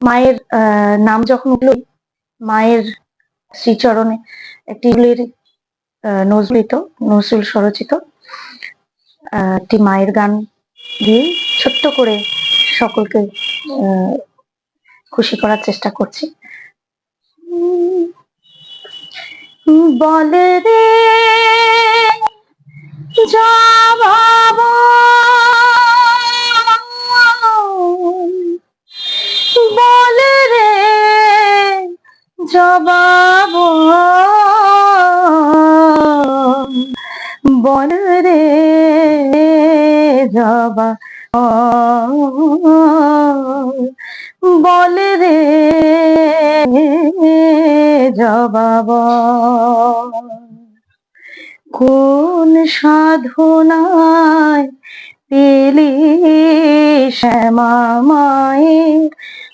মায়ের নাম যখন উঠল মায়ের শ্রীচরণে একটি আহ, নজরুলিত নজরুল স্বরচিত একটি মায়ের গান দিয়ে ছোট্ট করে সকলকে খুশি করার চেষ্টা করছি। বলে রে জবাব জবাব বল রে জবা বল রে জবাব কোন সাধনায় পেলি শ্যামা মায়ের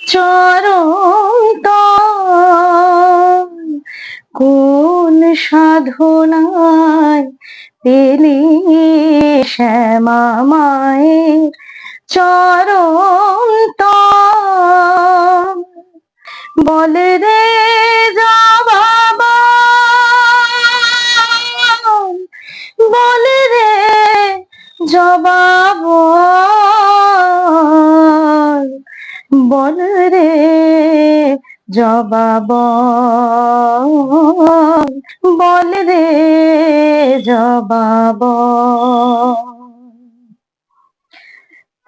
চরণ? কোন সাধনায় পেলি শ্যামা মায়ের চরণ? বল রে জবাব বল রে জবাব বল রে জবাব বল রে জবাব।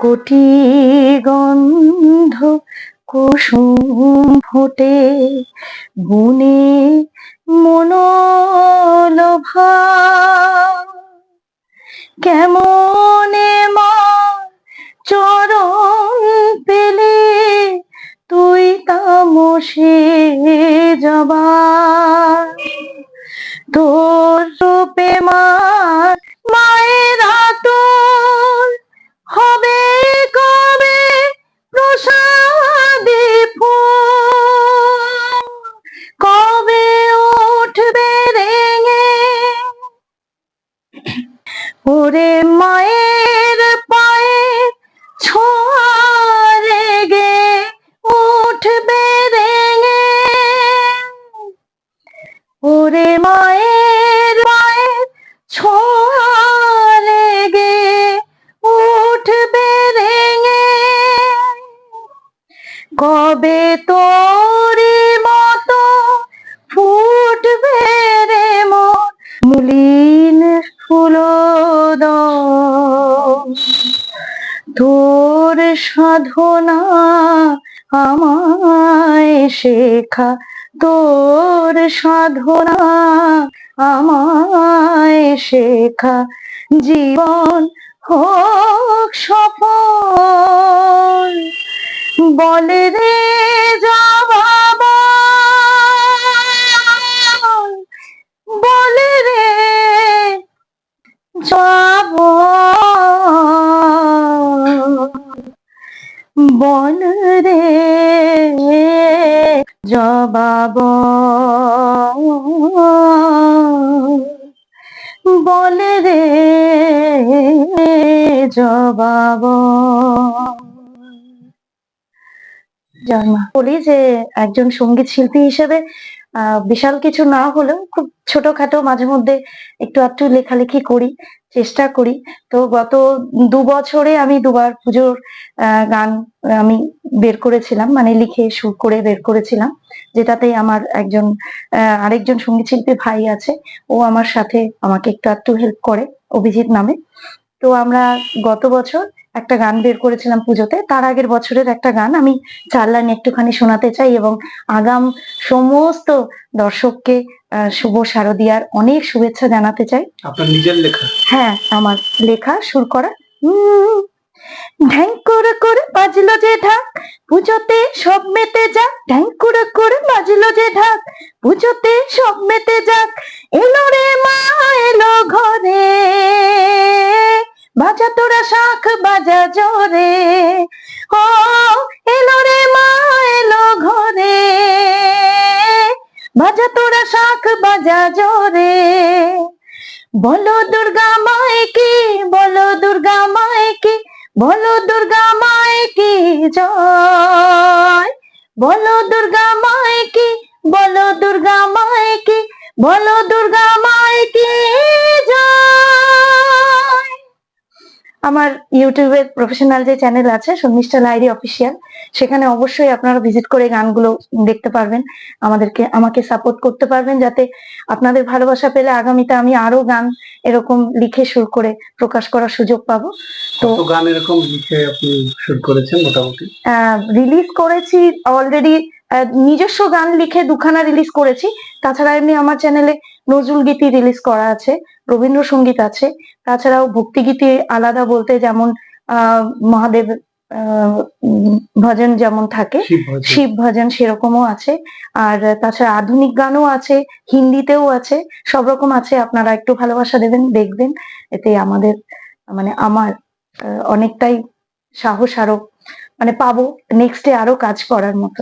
কোটি গন্ধ কুসুম ফোটে গুনে মনোলভা। কেমনে তোর রূপে মা তোরি মতো ফুটবে রে মন। মুলিন তোর সাধনা আমায় শেখা। তোর সাধনা আমায় শেখা। জীবন হোক সফল বলে রে জবাব। বলে রে যাব বল রে জবাব। বল রে জবাব। বলি যে একজন সংগীত শিল্পী হিসেবে বিশাল কিছু না হলেও খুব ছোটখাটো মাঝে মধ্যে একটু একটু লেখালেখি করি, চেষ্টা করি। তো গত দু বছরে আমি দুবার পুজোর গান আমি বের করেছিলাম মানে লিখে সুর করে বের করেছিলাম যেটাতে আমার একজন আরেকজন সংগীত শিল্পী ভাই আছে, ও আমার সাথে আমাকে একটু একটু হেল্প করে, অভিজিৎ নামে। তো আমরা গত বছর একটা গান বের করেছিলাম পুজোতে। তার আগের বছরের একটা গান আমি চার লাইন একটুখানি শোনাতে চাই এবং আগাম সমস্ত দর্শককে শুভ শারদিয়ার অনেক শুভেচ্ছা জানাতে চাই। আপনার নিজের লেখা? হ্যাঁ আমার লেখা সুর করা। ঢ্যাং করে করে বাজলো যে ঢাক পুজোতে সব মেতে যাক। ঢ্যাং করে করে বাজলো যে ঢাক পুজোতে সব মেতে যাক। এলো রে মা এলো ঘরে। বাজা তোরা শাখ বাজা জোরে। ও, এলো রে মা, এলো ঘরে। বাজা তোরা শাখ বাজা জোরে। বলো দুর্গা মায় কি, বলো দুর্গা মায় কি, বলো দুর্গা মায় কি জয়। বলো দুর্গা মায় কি, বলো দুর্গা মায় কি, বলো দুর্গা মায় কি। আমার ইউটিউবের প্রফেশনাল যে চ্যানেল আছে শর্মিষ্ঠা লাইরি অফিসিয়াল সেখানে অবশ্যই আপনারা ভিজিট করে গানগুলো দেখতে পারবেন আমাদেরকে আমাকে সাপোর্ট করতে পারবেন যাতে আপনাদের ভালোবাসা পেলে আগামীতে আমি আরও গান এরকম লিখে সুর করে প্রকাশ করার সুযোগ পাবো। তো গান এরকম লিখে আপনি শুট করেছেন মোটামুটি? রিলিজ করেছি অলরেডি নিজস্ব গান লিখে দুখানা রিলিজ করেছি। তাছাড়া এমনি আমার চ্যানেলে নজরুল গীতি রিলিজ করা আছে রবীন্দ্রসঙ্গীত আছে। তাছাড়াও ভক্তিগীতি আলাদা বলতে যেমন আহ মহাদেব ভজন যেমন থাকে শিব ভজন। সেরকমও আছে। আর তাছাড়া আধুনিক গানও আছে হিন্দিতেও আছে সব রকম আছে আপনারা একটু ভালোবাসা দেবেন দেখবেন। এতে আমাদের মানে আমার অনেকটাই সাহস আরও মানে পাবো নেক্সটে আরও কাজ করার মতো।